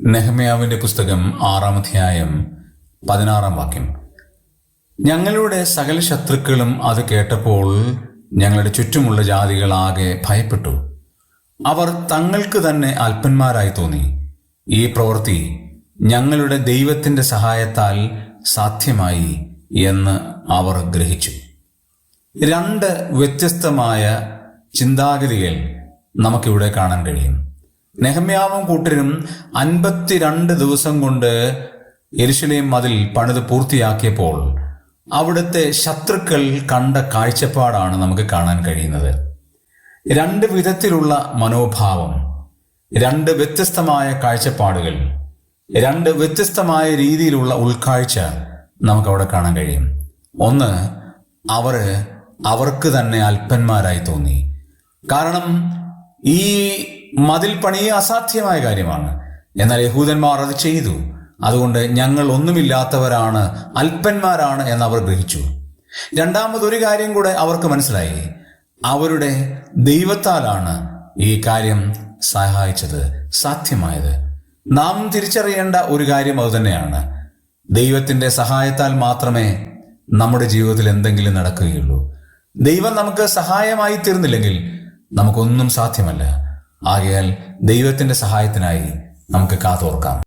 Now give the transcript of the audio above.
നെഹമ്യാവിന്റെ പുസ്തകം ആറാം അധ്യായം പതിനാറാം വാക്യം. ഞങ്ങളുടെ സകല ശത്രുക്കളും അത് കേട്ടപ്പോൾ ഞങ്ങളുടെ ചുറ്റുമുള്ള ജാതികൾ ആകെ ഭയപ്പെട്ടു. അവർ തങ്ങൾക്ക് തന്നെ അല്പന്മാരായി തോന്നി. ഈ പ്രവൃത്തി ഞങ്ങളുടെ ദൈവത്തിന്റെ സഹായത്താൽ സാധ്യമായി എന്ന് അവർ ഗ്രഹിച്ചു. രണ്ട് വ്യത്യസ്തമായ ചിന്താഗതികൾ നമുക്കിവിടെ കാണാൻ കഴിയും. നെഹമ്യാവും കൂട്ടരും അൻപത്തിരണ്ട് ദിവസം കൊണ്ട് എരിശിലേം മതിൽ പണിത് പൂർത്തിയാക്കിയപ്പോൾ അവിടുത്തെ ശത്രുക്കൾ കണ്ട കാഴ്ചപ്പാടാണ് നമുക്ക് കാണാൻ കഴിയുന്നത്. രണ്ട് വിധത്തിലുള്ള മനോഭാവം രണ്ട് വ്യത്യസ്തമായ കാഴ്ചപ്പാടുകൾ രണ്ട് വ്യത്യസ്തമായ രീതിയിലുള്ള ഉൾക്കാഴ്ച നമുക്കവിടെ കാണാൻ കഴിയും. ഒന്ന് അവർ അവർക്ക് തന്നെ അല്പന്മാരായി തോന്നി. കാരണം ഈ മതിൽ പണി അസാധ്യമായ കാര്യമാണ്. എന്നാൽ യഹൂദന്മാർ അത് ചെയ്തു. അതുകൊണ്ട് ഞങ്ങൾ ഒന്നുമില്ലാത്തവരാണ് അല്പന്മാരാണ് എന്ന് അവർ ഗ്രഹിച്ചു. രണ്ടാമതൊരു കാര്യം കൂടെ അവർക്ക് മനസ്സിലായി. അവരുടെ ദൈവത്താലാണ് ഈ കാര്യം സഹായിച്ചത് സാധ്യമായത്. നാം തിരിച്ചറിയേണ്ട ഒരു കാര്യം അതുതന്നെയാണ് ദൈവത്തിന്റെ സഹായത്താൽ മാത്രമേ നമ്മുടെ ജീവിതത്തിൽ എന്തെങ്കിലും നടക്കുകയുള്ളൂ. ദൈവം നമുക്ക് സഹായമായി തീർന്നില്ലെങ്കിൽ നമുക്കൊന്നും സാധ്യമല്ല. ആകയാൽ ദൈവത്തിന്റെ സഹായത്തിനായി നമുക്ക് കാതോർക്കാം.